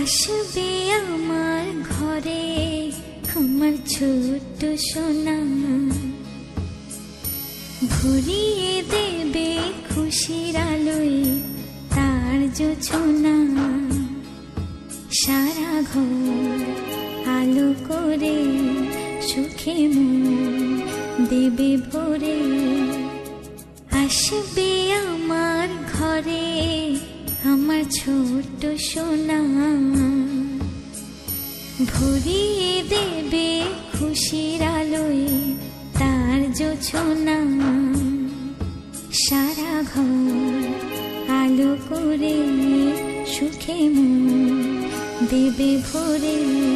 আসবে আমার ঘরে আমার ছোট্ট সোনা। ভরিয়ে দেবে খুশির আলোয় তার যোছনা। সারা ঘর আলো করে সুখে মন দেবে ভরে, আসবে আমার ঘরে আমার ছোট্ট সোনা। ভরিয়ে দেবে খুশির আলোয় তার যোছনা। সারা ঘর আলো করে সুখে মন দেবে ভরে।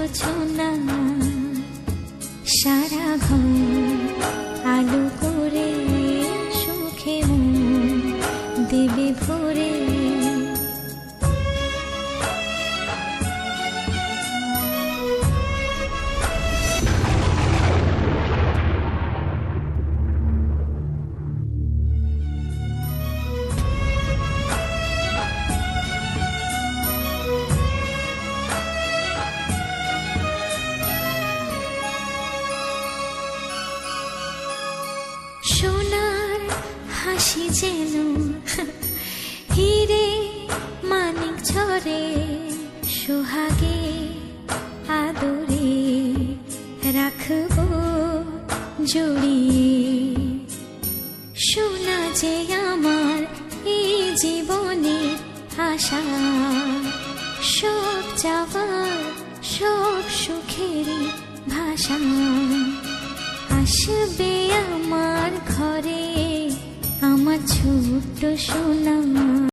তার না সারা ঘর। সোনার হাসি যেন হিরে মানিক ঝরে, সোহাগে আদরে রাখব জড়িয়ে। সোনা যে আমার এই জীবনের আশা, সব যাওয়ার সব সুখের ভাষা। আসবে আমার ঘরে আমার ছোট্ট সোনা